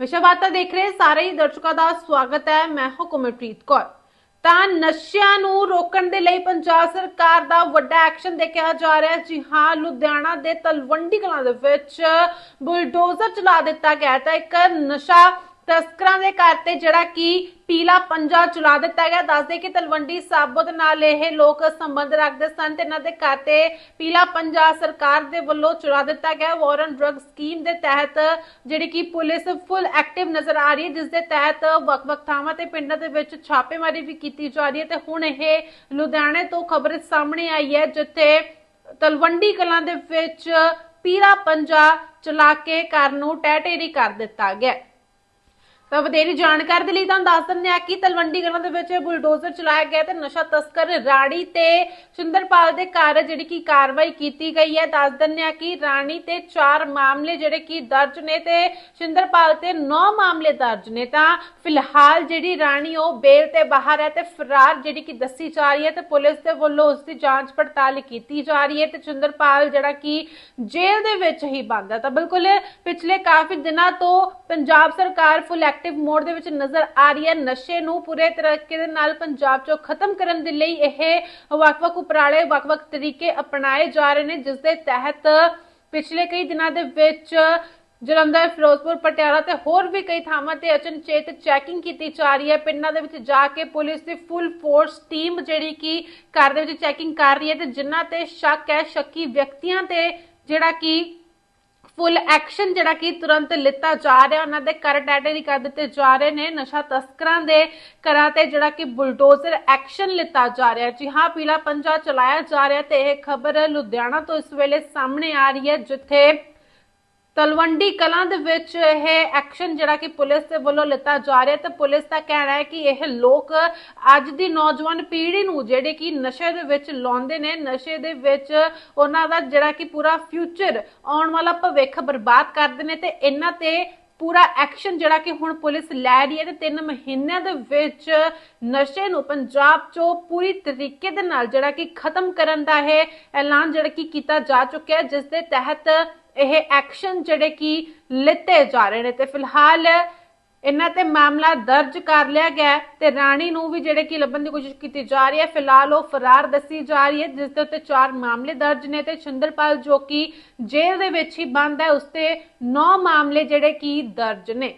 ਵਿਸ਼ਵਾਤਾ ਦੇਖ ਰਹੇ ਸਾਰੇ ਹੀ ਦਰਸ਼ਕਾਂ ਦਾ ਸਵਾਗਤ ਹੈ। ਮੈਂ ਹੁਕਮਪ੍ਰੀਤ ਕੌਰ। ਤਾਂ ਨਸ਼ਿਆਂ ਨੂੰ ਰੋਕਣ ਦੇ ਲਈ ਪੰਜਾਬ ਸਰਕਾਰ ਦਾ ਵੱਡਾ ਐਕਸ਼ਨ ਦੇਖਿਆ ਜਾ ਰਿਹਾ ਹੈ। ਜੀ ਹਾਂ, ਲੁਧਿਆਣਾ ਦੇ ਤਲਵੰਡੀ ਕਲਾਂ ਦੇ ਵਿੱਚ ਬੁਲਡੋਜ਼ਰ ਚਲਾ ਦਿੱਤਾ ਗਿਆ ਤਾਂ ਇੱਕ ਨਸ਼ਾ ਤਸਕਰਾਂ ਦੇ ਘਰ ਤੇ ਜਿਹੜਾ ਕਿ ਪੀਲਾ ਪੰਜਾ ਚਲਾ ਦਿੱਤਾ ਗਿਆ। ਦੱਸਦੇ ਕਿ ਤਲਵੰਡੀ ਸਾਬੋ ਦੇ ਨਾਲ ਇਹ ਲੋਕ ਸੰਬੰਧ ਰੱਖਦੇ ਸਨ ਤੇ ਇਹਨਾਂ ਦੇ ਘਰ ਤੇ ਪੀਲਾ ਪੰਜਾ ਸਰਕਾਰ ਦੇ ਵੱਲੋਂ ਚਲਾ ਦਿੱਤਾ ਗਿਆ। ਵਾਰਨ ਡਰੱਗ ਸਕੀਮ ਦੇ ਤਹਿਤ ਜਿਹੜੀ ਕਿ ਪੁਲਿਸ ਫੁੱਲ ਐਕਟਿਵ ਨਜ਼ਰ ਆ ਰਹੀ ਹੈ, ਜਿਸ ਦੇ ਤਹਿਤ ਵੱਖ-ਵੱਖ ਥਾਵਾਂ ਤੇ ਪਿੰਡਾਂ ਦੇ ਵਿੱਚ ਛਾਪੇਮਾਰੀ ਵੀ ਕੀਤੀ ਜਾ ਰਹੀ ਹੈ ਤੇ ਹੁਣ ਇਹ ਲੁਧਿਆਣੇ ਤੋਂ ਖਬਰ ਸਾਹਮਣੇ ਆਈ ਹੈ, ਜਿੱਥੇ ਤਲਵੰਡੀ ਕਲਾਂ ਦੇ ਵਿੱਚ ਪੀਲਾ ਪੰਜਾ ਚਲਾ ਕੇ ਘਰ ਨੂੰ ਟਹਿ-ਟੇਰੀ ਕਰ ਦਿੱਤਾ ਗਿਆ। ਤਾਂ ਵਧੇਰੀ ਜਾਣਕਾਰੀ ਦੇ ਲਈ ਤੁਹਾਨੂੰ ਦੱਸ ਦਿੰਦੇ ਆ ਕਿ ਤਲਵੰਡੀ ਗਰਾਂ ਦੇ ਵਿੱਚ ਬੁਲਡੋਜ਼ਰ ਚਲਾਇਆ ਗਿਆ ਤੇ ਨਸ਼ਾ ਤਸਕਰ ਰਾਣੀ ਤੇ ਸੁੰਦਰਪਾਲ ਦੇ ਘਰ ਜਿਹੜੀ ਕਿ ਕਾਰਵਾਈ ਕੀਤੀ ਗਈ ਹੈ। ਦੱਸ ਦਿੰਦੇ ਆ ਕਿ ਰਾਣੀ ਤੇ 4 ਮਾਮਲੇ ਜਿਹੜੇ ਕਿ ਦਰਜ ਨੇ ਤੇ ਸੁੰਦਰਪਾਲ ਤੇ 9 ਮਾਮਲੇ ਦਰਜ ਨੇ। ਤਾਂ ਫਿਲਹਾਲ ਜਿਹੜੀ ਰਾਣੀ ਉਹ ਬੇਲ ਤੇ ਬਾਹਰ ਹੈ ਤੇ ਫਰਾਰ ਜਿਹੜੀ ਕਿ ਦੱਸੀ ਜਾ ਰਹੀ ਹੈ ਤੇ ਪੁਲਿਸ ਦੇ ਵੱਲੋਂ ਉਸ ਦੀ ਜਾਂਚ ਪੜਤਾਲ ਕੀਤੀ ਜਾ ਰਹੀ ਹੈ ਤੇ ਸੁੰਦਰਪਾਲ ਜਿਹੜਾ ਕਿ ਜੇਲ੍ਹ ਦੇ ਵਿੱਚ ਹੀ ਬੰਦ ਹੈ। ਤਾਂ ਬਿਲਕੁਲ ਪਿਛਲੇ ਕਾਫੀ ਦਿਨਾਂ ਤੋਂ ਪੰਜਾਬ ਸਰਕਾਰ ਫੁੱਲ ਐਕਟਿਵ ਮੋਡ ਦੇ ਵਿੱਚ ਨਜ਼ਰ ਆ ਰਹੀ ਹੈ। ਨਸ਼ੇ ਨੂੰ ਪੂਰੇ ਤਰੀਕੇ ਦੇ ਨਾਲ ਪੰਜਾਬ 'ਚੋਂ ਖਤਮ ਕਰਨ ਦੇ ਲਈ ਇਹ ਵੱਖ-ਵੱਖ ਉਪਰਾਲੇ, ਵੱਖ-ਵੱਖ ਤਰੀਕੇ ਅਪਣਾਏ ਜਾ ਰਹੇ ਨੇ, ਜਿਸ ਦੇ ਤਹਿਤ ਪਿਛਲੇ ਕਈ ਦਿਨਾਂ ਦੇ ਵਿੱਚ ਜਲੰਧਰ, ਫਿਰੋਜ਼ਪੁਰ, ਪਟਿਆਲਾ ਤੇ ਹੋਰ ਵੀ ਕਈ ਥਾਵਾਂ ਤੇ ਅਚਨਚੇਤ ਚੈਕਿੰਗ ਕੀਤੀ ਜਾ ਰਹੀ ਹੈ। ਪਿੰਡਾਂ ਦੇ ਵਿੱਚ ਜਾ ਕੇ ਪੁਲਿਸ ਦੀ ਫੁੱਲ ਫੋਰਸ ਟੀਮ ਜਿਹੜੀ ਕਿ ਘਰ ਦੇ ਵਿੱਚ ਚੈਕਿੰਗ ਕਰ ਰਹੀ ਹੈ ਤੇ ਜਿਨ੍ਹਾਂ ਤੇ ਸ਼ੱਕ ਹੈ, ਸ਼ੱਕੀ ਵਿਅਕਤੀਆਂ ਤੇ ਜਿਹੜਾ ਕਿ ਫੁੱਲ ਐਕਸ਼ਨ ਜਿਹੜਾ ਕਿ ਤੁਰੰਤ ਲਿੱਤਾ ਜਾ ਰਿਹਾ, ਉਹਨਾਂ ਦੇ ਕਰ ਟੈਟਰੀ ਕਰ ਦਿੱਤੇ ਜਾ ਰਹੇ ਨੇ, ਨਸ਼ਾ ਤਸਕਰਾਂ ਦੇ ਘਰਾਂ ਤੇ ਜਿਹੜਾ ਕਿ ਬੁਲਡੋਜ਼ਰ ਐਕਸ਼ਨ ਲਿੱਤਾ ਜਾ ਰਿਹਾ ਜੀ ਹਾਂ, ਪੀਲਾ ਪੰਜਾ ਚਲਾਇਆ ਜਾ ਰਿਹਾ ਤੇ ਇਹ ਖਬਰ ਲੁਧਿਆਣਾ ਤੋਂ ਇਸ ਵੇਲੇ ਸਾਹਮਣੇ ਆ ਰਹੀ ਹੈ, ਜਿੱਥੇ ਤਲਵੰਡੀ ਕਲਾਂ ਦੇ ਵਿੱਚ ਇਹ ਐਕਸ਼ਨ ਜਿਹੜਾ ਕਿ ਪੁਲਿਸ ਦੇ ਵੱਲੋਂ ਲਿੱਤਾ ਜਾ ਰਿਹਾ ਤੇ ਪੁਲਿਸ ਦਾ ਕਹਿਣਾ ਹੈ ਕਿ ਇਹ ਲੋਕ ਅੱਜ ਦੀ ਨੌਜਵਾਨ ਪੀੜ੍ਹੀ ਨੂੰ ਜਿਹੜੇ ਕਿ ਨਸ਼ੇ ਦੇ ਵਿੱਚ ਲਾਉਂਦੇ ਨੇ, ਨਸ਼ੇ ਦੇ ਵਿੱਚ ਉਹਨਾਂ ਦਾ ਜਿਹੜਾ ਕਿ ਪੂਰਾ ਫਿਊਚਰ ਆਉਣ ਵਾਲਾ ਭਵਿੱਖ ਬਰਬਾਦ ਕਰਦੇ ਨੇ ਤੇ ਇਹਨਾਂ ਤੇ ਪੂਰਾ ਐਕਸ਼ਨ ਜਿਹੜਾ ਕਿ ਹੁਣ ਪੁਲਿਸ ਲੈ ਰਹੀ ਹੈ ਤੇ 3 ਮਹੀਨਿਆਂ ਦੇ ਵਿੱਚ ਨਸ਼ੇ ਨੂੰ ਪੰਜਾਬ 'ਚੋਂ ਪੂਰੀ ਤਰੀਕੇ ਦੇ ਨਾਲ ਜਿਹੜਾ ਕਿ ਖਤਮ ਕਰਨ ਦਾ ਇਹ ਐਲਾਨ ਜਿਹੜਾ ਕਿ ਕੀਤਾ ਜਾ ਚੁੱਕਿਆ ਜਿਸ ਦੇ ਤਹਿਤ ਇਹ ਐਕਸ਼ਨ ਜਿਹੜੇ ਕਿ ਲਿੱਤੇ ਜਾ ਰਹੇ ਨੇ ਤੇ ਫਿਲਹਾਲ ਇਹਨਾਂ ਤੇ ਮਾਮਲਾ ਦਰਜ ਕਰ ਲਿਆ ਗਿਆ ਤੇ ਰਾਣੀ ਨੂੰ ਵੀ ਜਿਹੜੇ ਕਿ ਲੱਭਣ ਦੀ ਕੋਸ਼ਿਸ਼ ਕੀਤੀ ਜਾ ਰਹੀ ਹੈ। ਫਿਲਹਾਲ ਉਹ ਫਰਾਰ ਦੱਸੀ ਜਾ ਰਹੀ ਹੈ, ਜਿਸ ਦੇ ਉੱਤੇ ਚਾਰ ਮਾਮਲੇ ਦਰਜ ਨੇ ਤੇ ਛਿੰਦਰਪਾਲ ਜੋ ਕਿ ਜੇਲ੍ਹ ਦੇ ਵਿੱਚ ਹੀ ਬੰਦ ਹੈ, ਉਸ ਤੇ 9 ਮਾਮਲੇ ਜਿਹੜੇ ਕਿ ਦਰਜ ਨੇ।